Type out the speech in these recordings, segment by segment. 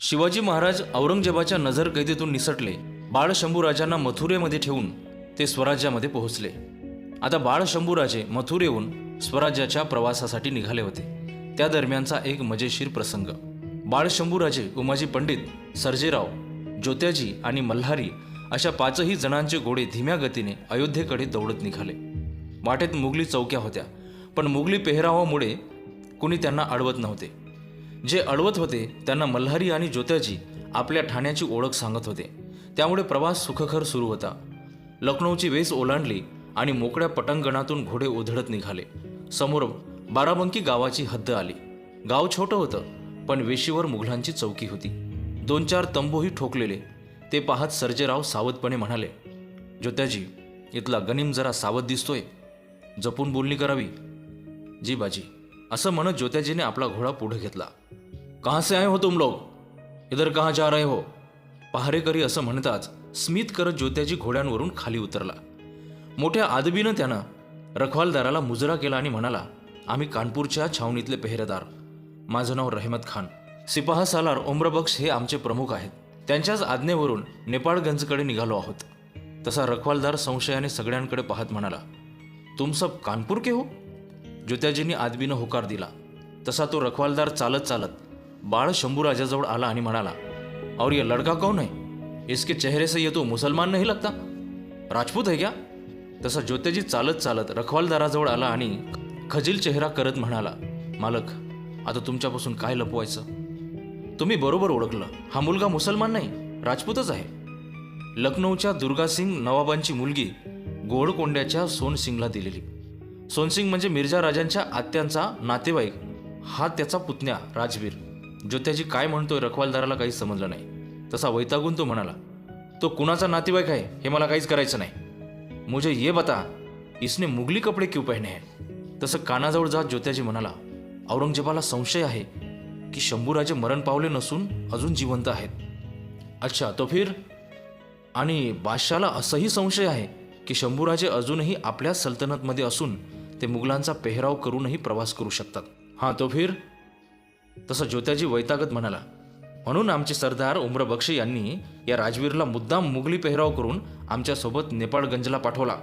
शिवाजी महाराज औरंगजेबाच्या नजरकैदेतून निसटले. बाळ शंभूराजांना मथुरेमध्ये ठेवून ते स्वराज्यामध्ये पोहोचले. आता बाळ शंभूराजे मथुरेहून स्वराज्याच्या प्रवासासाठी निघाले होते. त्या दरम्यानचा एक मजेशीर प्रसंग. बाळ शंभूराजे उमाजी पंडित सर्जेराव ज्योत्याजी आणि मल्हारी अशा पाचही जणांचे घोडे धीम्या गतीने अयोध्येकडे दौडत निघाले. वाटेत मुघली चौक्या होत्या पण मुघली पेहरावामुळे कुणी त्यांना अडवत नव्हते. जे अडवत होते त्यांना मल्हारी आणि ज्योत्याजी आपल्या ठाण्याची ओळख सांगत होते. त्यामुळे प्रवास सुखकर सुरू होता. लखनौची वेस ओलांडली आणि मोकळ्या पटंगणातून घोडे उधळत निघाले. समोर बाराबंकी गावाची हद्द आली. गाव छोटं होतं पण वेशीवर मुघलांची चौकी होती. दोन चार तंबूही ठोकलेले. ते पाहत सर्जेराव सावधपणे म्हणाले ज्योत्याजी इथला गनिम जरा सावध दिसतोय. जपून बोलणी करावी. जी बाजी. असं म्हणत ज्योत्याजीने आपला घोडा पुढे घेतला. कहाँ से आए हो तुम लोग? इधर कहाँ जा रहे हो? पहारेकरी असं म्हणताच स्मित करत ज्योत्याजी घोड्यांवरून खाली उतरला. मोठ्या आदबीनं त्यानं रखवालदाराला मुजरा केला आणि म्हणाला आम्ही कानपूरच्या छावणीतले पेहरेदार. माझं नाव रहमत खान. सिपाहा सालार ओम्रबक्ष हे आमचे प्रमुख आहेत. त्यांच्याच आज्ञेवरून नेपाळगंजकडे निघालो आहोत. तसा रखवालदार संशयाने सगळ्यांकडे पाहत म्हणाला तुम सब कानपूर के हो? ज्योत्याजींनी आदबीनं होकार दिला. तसा तो रखवालदार चालत चालत बाळ शंभूराजाजवळ आला आणि म्हणाला और ये लड़का कौन है? इसके चेहरे से ये तो मुसलमान नहीं लगता? राजपूत है क्या? तसा ज्योत्याजी चालत चालत रखवालदाराजवळ आला आणि खजील चेहरा करत म्हणाला मालक आता तुमच्यापासून काय लपवायचं? तुम्ही बरोबर ओळखलं. हा मुलगा मुसलमान नाही राजपूतच आहे. लखनौच्या दुर्गासिंग नवाबांची मुलगी गोडकोंड्याच्या सोनसिंगला दिलेली. सोनसिंग म्हणजे मिर्झा राजांच्या आत्यांचा नातेवाईक. हा त्याचा पुतण्या राजवीर. ज्योत्याजी काय म्हणतोय रखवालदाराला काही समजलं नाही. तसा वैतागून तो म्हणाला तो कुणाचा नातेवाईक आहे हे मला काहीच करायचं नाही. मुझे ये बता इसने मुगली कपडे क्यू पहने हैं? तसं कानाजवळ जात ज्योत्याजी म्हणाला औरंगजेबाला संशय आहे की शंभूराजे मरण पावले नसून अजून जिवंत आहेत. अच्छा तो फिर? आणि बादशाला असंही संशय आहे की शंभूराजे अजूनही आपल्या सल्तनतमध्ये असून ते मुघलांचा पेहराव करूनही प्रवास करू शकतात. हां तो फिर तसं ज्योत्याजी वैतागत म्हणाला म्हणून आमचे सरदार उम्रबक्ष यांनी या राजवीरला मुद्दाम मुघली पेहराव करून आमच्यासोबत नेपाळगंजला पाठवला.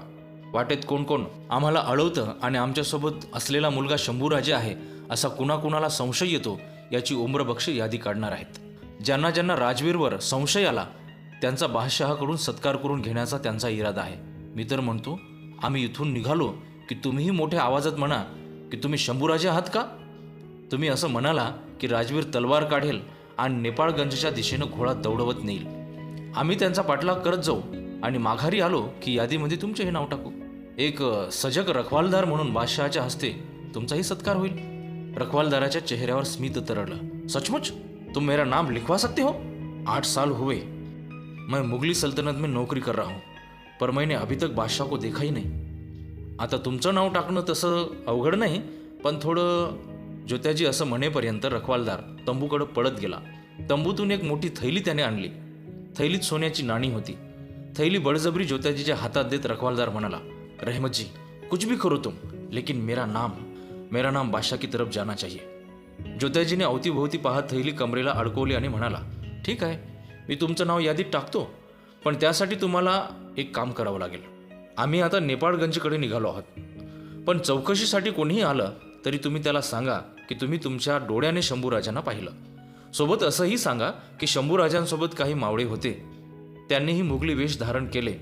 वाटेत कोण कोण? आम्हाला अळवतं आणि आमच्यासोबत असलेला मुलगा शंभूराजे आहे असा कुणाकुणाला संशय येतो याची उम्रबक्ष यादी काढणार आहेत. ज्यांना ज्यांना राजवीरवर संशय आला त्यांचा बादशहाकडून सत्कार करून घेण्याचा त्यांचा इरादा आहे. मी तर म्हणतो आम्ही इथून निघालो की तुम्हीही मोठ्या आवाजात म्हणा की तुम्ही शंभूराजे आहात का? तुम्ही असं म्हणाला की राजवीर तलवार काढेल आणि नेपाळगंजच्या दिशेनं घोडा दौडवत नेईल. आम्ही त्यांचा पाठलाग करत जाऊ आणि माघारी आलो की यादीमध्ये तुमचे हे नाव टाकू. एक सजग रखवालदार म्हणून बादशहाच्या हस्ते तुमचाही सत्कार होईल. रखवालदाराच्या चेहऱ्यावर स्मित तरळलं. सचमुच? तुम मेरा नाम लिखवा सकते हो? आठ साल हुए. मैं मुगली सल्तनत में नौकरी कर रहा हूँ पर मैंने अभी तक बादशाह को देखा ही नहीं. आता तुमचं नाव टाकणं तसं अवघड नाही पण थोडं ज्योत्याजी असं म्हणेपर्यंत रखवालदार तंबूकडं पळत गेला. तंबूतून एक मोठी थैली त्याने आणली. थैलीत सोन्याची नाणी होती. थैली बळजबरी ज्योत्याजीच्या हातात देत रखवालदार म्हणाला रहमतजी कुछ भी करो तुम लेकिन मेरा नाम मेरा नाम बादशाह की तरफ जाना चाहिए. ज्योत्याजीने अवतीभोवती पाहत थैली कमरेला अडकवली आणि म्हणाला ठीक आहे मी तुमचं नाव यादीत टाकतो पण त्यासाठी तुम्हाला एक काम करावं लागेल. आम्ही आता नेपाळगंजकडे निघालो आहोत. पण चौकशीसाठी कोणीही आलं तरी तुम्ही त्याला सांगा की तुम्ही तुमच्या डोळ्याने शंभूराजांना पाहिलं. सोबत असंही सांगा की शंभूराजांसोबत काही मावळे होते. त्यांनीही मुघली वेश धारण केले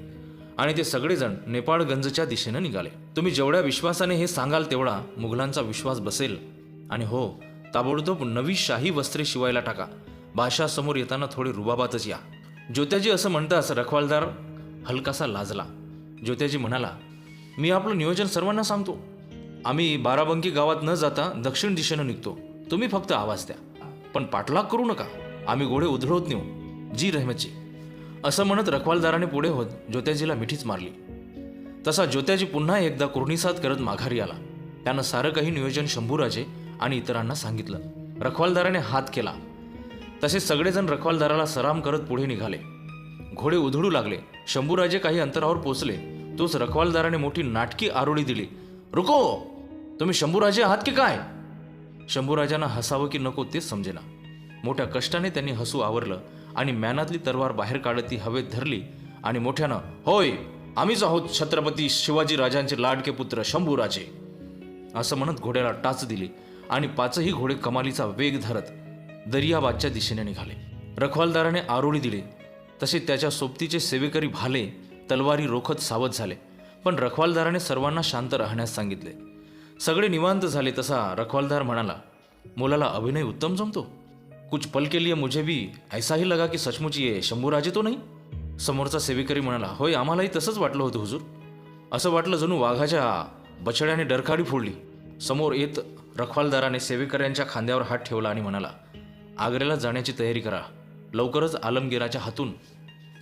आणि ते सगळेजण नेपाळगंजच्या दिशेनं निघाले. तुम्ही जेवढ्या विश्वासाने हे सांगाल तेवढा मुघलांचा विश्वास बसेल. आणि हो ताबडतोब नवी शाही वस्त्रे शिवायला टाका. बादशाह येताना थोडे रुबाबातच या. ज्योत्याजी असं म्हणताच रखवालदार हलकासा लाजला. ज्योत्याजी म्हणाला मी आपलं नियोजन सर्वांना सांगतो. आम्ही बाराबंकी गावात न जाता दक्षिण दिशेनं निघतो. तुम्ही फक्त आवाज द्या. पण पाठलाग करू नका. आम्ही घोडे उधळवत नेऊ. जी रहमतजी. असं म्हणत रखवालदाराने पुढे होत ज्योत्याजीला मिठीच मारली. तसा ज्योत्याजी पुन्हा एकदा कुर्णीसात करत माघारी आला. त्यानं सारं काही नियोजन शंभूराजे आणि इतरांना सांगितलं. रखवालदाराने हात केला. तसे सगळेजण रखवालदाराला सराम करत पुढे निघाले. घोडे उधळू लागले. शंभूराजे काही अंतरावर पोचले. तोच रखवालदाराने मोठी नाटकी आरोळी दिली. रुको! तुम्ही शंभूराजे आहात की काय? शंभूराजांना हसावं की नको तेच समजेना. मोठ्या कष्टाने त्यांनी हसू आवरलं आणि मॅनातली तरवार बाहेर काढत ती हवेत धरली आणि मोठ्यानं होय आम्हीच आहोत छत्रपती शिवाजी राजांचे लाडके पुत्र शंभूराजे. असं म्हणत घोड्याला टाच दिली आणि पाचही घोडे कमालीचा वेग धरत दर्याबादच्या दिशेने निघाले. रखवालदाराने आरोळी दिली. तसे त्याच्या सोबतीचे सेवेकरी भाले तलवारी रोखत सावध झाले. पण रखवालदाराने सर्वांना शांत राहण्यास सांगितले. सगळे निवांत झाले तसा रखवालदार म्हणाला मुलाला अभिनय उत्तम जमतो. कुछ पल के लिए मुझे भी ऐसा ही लगा की सचमुच ये शंभूराजे तो नाही. समोरचा सेविकरी म्हणाला होय आम्हालाही तसंच वाटलं होतं हुजूर. असं वाटलं जणू वाघाच्या बछड्याने डरकाडी फोडली. समोर येत रखवालदाराने सेवेकऱ्यांच्या खांद्यावर हात ठेवला आणि म्हणाला आग्र्याला जाण्याची तयारी करा. लवकरच आलमगीराच्या हातून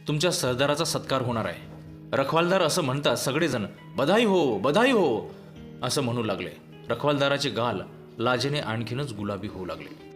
तुमच्या सरदाराचा सत्कार होणार आहे. रखवालदार असं म्हणतात सगळेजण. बधाई हो बधाई हो असं म्हणू लागले. रखवालदाराचे गाल लाजेने आणखीनच गुलाबी होऊ लागले.